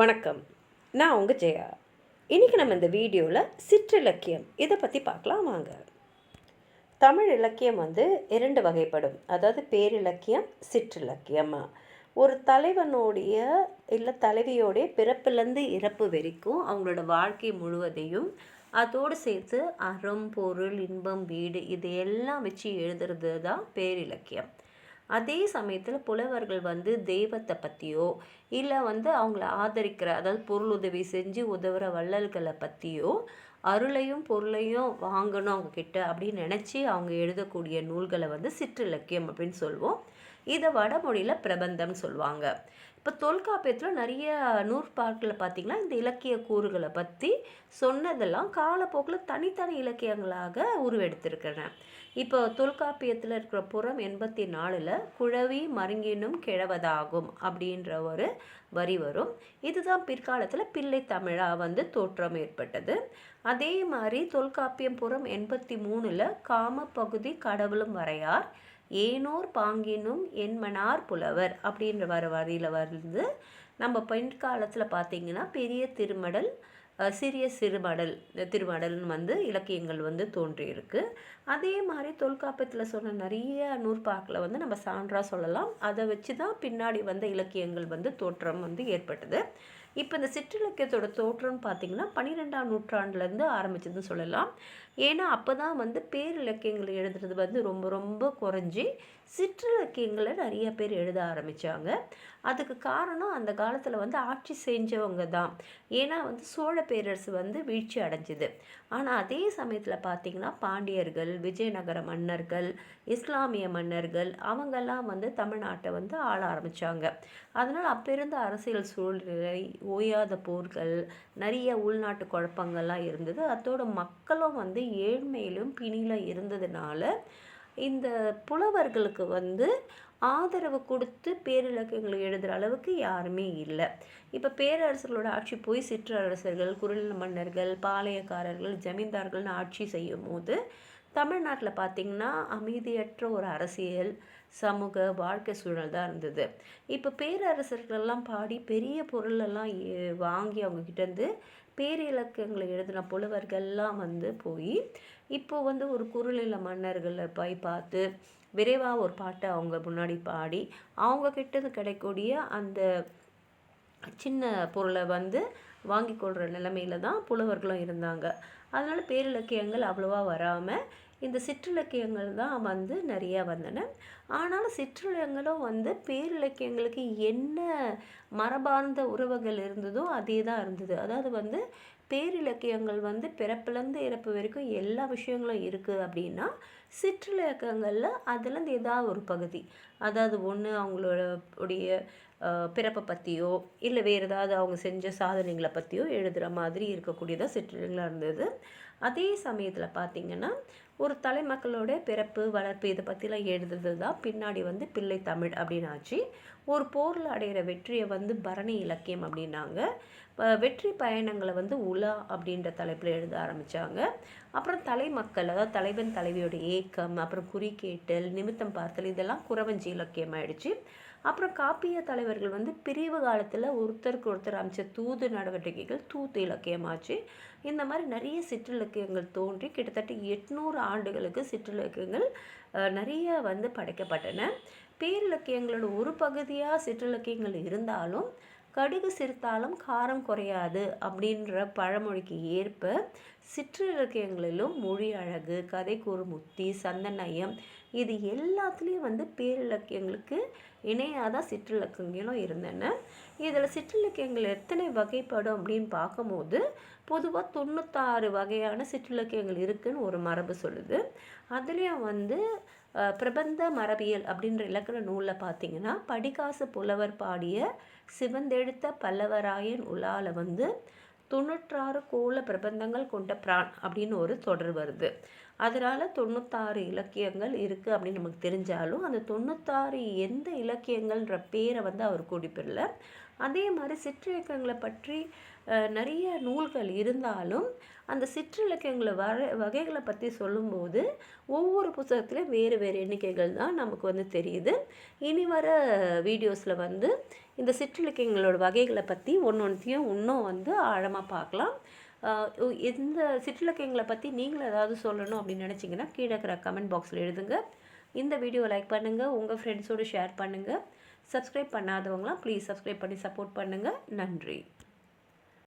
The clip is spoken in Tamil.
வணக்கம். நான் உங்கள் ஜெயா. இன்றைக்கி நம்ம இந்த வீடியோவில் சிற்றிலக்கியம் இதை பற்றி பார்க்கலாம் வாங்க. தமிழ் இலக்கியம் வந்து இரண்டு வகைப்படும். அதாவது பேரிலக்கியம் சிற்றிலக்கியமாக ஒரு தலைவனுடைய இல்லை தலைவியோடைய பிறப்பிலேருந்து இறப்பு வரைக்கும் அவங்களோட வாழ்க்கை முழுவதையும் அதோடு சேர்த்து அறம் பொருள் இன்பம் வீடு இது எல்லாம் வச்சு எழுதுறது தான் பேரிலக்கியம் அதே சமயத்தில் புலவர்கள் வந்து தெய்வத்தை பற்றியோ இல்லை வந்து அவங்கள ஆதரிக்கிற அதாவது பொருள் உதவி செஞ்சு உதவுற வள்ளல்களை பற்றியோ அருளையும் பொருளையும் வாங்கணும் அவங்க கிட்ட அப்படின்னு நினச்சி அவங்க எழுதக்கூடிய நூல்களை வந்து சிற்றிலக்கியம் அப்படின்னு சொல்லுவோம் இதை வடமொழியில் பிரபந்தம்னு சொல்லுவாங்க. இப்போ தொல்காப்பியத்தில் நிறைய நூற்பார்க்கில் பார்த்திங்கன்னா இந்த இலக்கிய கூறுகளை பற்றி சொன்னதெல்லாம் காலப்போக்கில் தனித்தனி இலக்கியங்களாக உருவெடுத்திருக்கிறேன். இப்போ தொல்காப்பியத்தில் இருக்கிற புறம் எண்பத்தி நாலில் குழவி மருங்கினும் கிழவதாகும் அப்படின்ற ஒரு வரி வரும். இதுதான் பிற்காலத்தில் பிள்ளை தமிழாக வந்து தோற்றம் ஏற்பட்டது. அதே மாதிரி தொல்காப்பியம் புறம் எண்பத்தி மூணில் காம பகுதி கடவுளும் வரையார் ஏனோர் பாங்கினும் என்மனார் புலவர் அப்படின்ற வர வரியில் வந்து நம்ம பின்காலத்தில் பார்த்திங்கன்னா பெரிய திருமடல் சிறிய சிறுமடல் திருமடல்னு வந்து இலக்கியங்கள் வந்து தோன்றியிருக்கு. அதே மாதிரி தொல்காப்பியத்தில் சொன்ன நிறைய நூற்பாக்கில் வந்து நம்ம சான்றாக சொல்லலாம். அதை வச்சு தான் பின்னாடி வந்த இலக்கியங்கள் வந்து தோற்றம் வந்து ஏற்பட்டது. இப்போ இந்த சிற்றிலக்கியத்தோட தோற்றம்னு பார்த்திங்கன்னா பன்னிரெண்டாம் நூற்றாண்டுலேருந்து ஆரம்பிச்சதுன்னு சொல்லலாம். ஏன்னா அப்போ தான் வந்து பேரிலக்கியங்களை எழுதுறது வந்து ரொம்ப ரொம்ப குறைஞ்சி சிற்றிலக்கியங்களை நிறைய பேர் எழுத ஆரம்பித்தாங்க அதுக்கு காரணம் அந்த காலத்தில் வந்து ஆட்சி செஞ்சவங்க தான். ஏன்னா வந்து சோழ பேரரசு வந்து வீழ்ச்சி அடைஞ்சிது. ஆனால் அதே சமயத்தில் பார்த்திங்கன்னா பாண்டியர்கள் விஜயநகர மன்னர்கள் இஸ்லாமிய மன்னர்கள் அவங்கெல்லாம் வந்து தமிழ்நாட்டை வந்து ஆள ஆரம்பித்தாங்க அதனால் அப்போ இருந்த அரசியல் சூழ்நிலை ஓயாத போர்கள் நிறைய உள்நாட்டு குழப்பங்கள்லாம் இருந்தது. அதோட மக்களும் வந்து ஏழ்மையிலும் பிணியில் இருந்ததுனால இந்த புலவர்களுக்கு வந்து ஆதரவு கொடுத்து பேரிலக்கியங்களை எழுதுகிற அளவுக்கு யாருமே இல்லை. இப்போ பேரரசர்களோட ஆட்சி போய் சிற்றரசர்கள் குரல் மன்னர்கள் பாளையக்காரர்கள் ஜமீன்தார்கள்னு ஆட்சி செய்யும் போது தமிழ்நாட்டில் பார்த்திங்கன்னா அமைதியற்ற ஒரு அரசியல் சமூக வாழ்க்கை சூழல் தான் இருந்தது. இப்போ பேரரசர்களெல்லாம் பாடி பெரிய பொருளெல்லாம் வாங்கி அவங்கக்கிட்டேருந்து பேரிலக்கியங்களை எழுதின புலவர்கள்லாம் வந்து போய் இப்போ வந்து ஒரு குறுநில மன்னர்களை போய் பார்த்து விரைவாக ஒரு பாட்டை அவங்க முன்னாடி பாடி அவங்க கிடைக்கக்கூடிய அந்த சின்ன பொருளை வந்து வாங்கி கொள்கிற நிலமையில தான் புலவர்களும் இருந்தாங்க. அதனால் பேரிலக்கியங்கள் அவ்வளோவா வராமல் இந்த சிற்றிலக்கியங்கள் தான் வந்து நிறையா வந்தன. ஆனாலும் சிற்றிலக்கியங்களும் வந்து பேரிலக்கியங்களுக்கு என்ன மரபார்ந்த உறவுகள் இருந்ததோ அதே தான் இருந்தது. அதாவது வந்து பேரிலக்கியங்கள் வந்து பிறப்பிலேருந்து இறப்பு வரைக்கும் எல்லா விஷயங்களும் இருக்குது அப்படின்னா சிற்றிலக்கியங்களில் அதுலேருந்து ஏதாவது ஒரு பகுதி. அதாவது ஒன்று அவங்களோட உடைய பிறப்பை பற்றியோ இல்லை வேறு ஏதாவது அவங்க செஞ்ச சாதனைகளை பற்றியோ எழுதுகிற மாதிரி இருக்கக்கூடியதாக சிற்றிலங்களாக இருந்தது. அதே சமயத்தில் பார்த்திங்கன்னா ஒரு தலைமக்களோட பிறப்பு வளர்ப்பு இதை பற்றிலாம் எழுதுறது தான் பின்னாடி வந்து பிள்ளை தமிழ் அப்படின்னு ஆச்சு ஒரு போரில் அடைகிற வெற்றியை வந்து பரணி இலக்கியம் அப்படின்னாங்க. வெற்றி பயணங்களை வந்து உலா அப்படின்ற தலைப்பில் எழுத ஆரம்பித்தாங்க அப்புறம் தலைமக்கள் அதாவது தலைவன் தலைவியோட ஏக்கம் அப்புறம் குறிக்கேட்டல் நிமித்தம் பார்த்தல் இதெல்லாம் குறவஞ்சி இலக்கியம் ஆயிடுச்சு. அப்புறம் காப்பிய தலைவர்கள் வந்து பிரிவு காலத்தில் ஒருத்தருக்கு ஒருத்தர் அமைச்ச தூது நடவடிக்கைகள் தூத்து இலக்கியமாச்சு. இந்த மாதிரி நிறைய சிற்றிலக்கியங்கள் தோன்றி கிட்டத்தட்ட எட்நூறு ஆண்டுகளுக்கு சிற்றிலக்கியங்கள் நிறைய வந்து படைக்கப்பட்டன. பேரிலக்கியங்களோட ஒரு பகுதியாக சிற்றிலக்கியங்கள் இருந்தாலும் கடுகு சிரித்தாலும் காரம் குறையாது அப்படின்ற பழமொழிக்கு ஏற்ப சிற்றிலக்கியங்களிலும் மொழி அழகு கதை கூறும் முத்தி சந்தநயம் இது எல்லாத்துலேயும் வந்து பேரிலக்கியங்களுக்கு இணையாக தான் சிற்றிலக்கியங்களும் இருந்தன. இதில் சிற்றிலக்கியங்கள் எத்தனை வகைப்படும் அப்படின்னு பார்க்கும்போது பொதுவாக தொண்ணூத்தாறு வகையான சிற்றிலக்கியங்கள் இருக்குதுன்னு ஒரு மரபு சொல்லுது. அதுலேயும் வந்து பிரபந்த மரபியல் அப்படின்ற இலக்கண நூலில் பார்த்தீங்கன்னா படிகாசு புலவர் பாடிய சிவந்தெழுத்த பல்லவராயன் உலால வந்து தொண்ணூற்றாறு கோல பிரபந்தங்கள் கொண்ட பிரான் அப்படின்னு ஒரு தொடர் வருது. அதனால் தொண்ணூத்தாறு இலக்கியங்கள் இருக்குது அப்படின்னு நமக்கு தெரிஞ்சாலும் அந்த தொண்ணூத்தாறு எந்த இலக்கியங்கள்ன்ற பேரை வந்து அவர் குறிப்பிடல அதே மாதிரி சிற்றிலக்கியங்களை பற்றி நிறைய நூல்கள் இருந்தாலும் அந்த சிற்றிலக்கியங்களை வர வகைகளை பற்றி சொல்லும்போது ஒவ்வொரு புத்தகத்துலையும் வேறு வேறு எண்ணிக்கைகள் தான் நமக்கு வந்து தெரியுது. இனி வர வீடியோஸில் வந்து இந்த சிற்றிலக்கியங்களோட வகைகளை பற்றி ஒன்று ஒன்றுத்தையும் இன்னும் வந்து ஆழமாக பார்க்கலாம். இந்த சிற்றிலக்கியங்களை பற்றி நீங்களும் ஏதாவது சொல்லணும் அப்படின்னு நினச்சிங்கன்னா கீழே இருக்கிற கமெண்ட் பாக்ஸில் எழுதுங்க. இந்த வீடியோவை லைக் பண்ணுங்கள் உங்கள் ஃப்ரெண்ட்ஸோடு ஷேர் பண்ணுங்கள் சப்ஸ்கிரைப் பண்ணாதவங்களாம் ப்ளீஸ் சப்ஸ்கிரைப் பண்ணி சப்போர்ட் பண்ணுங்கள் நன்றி.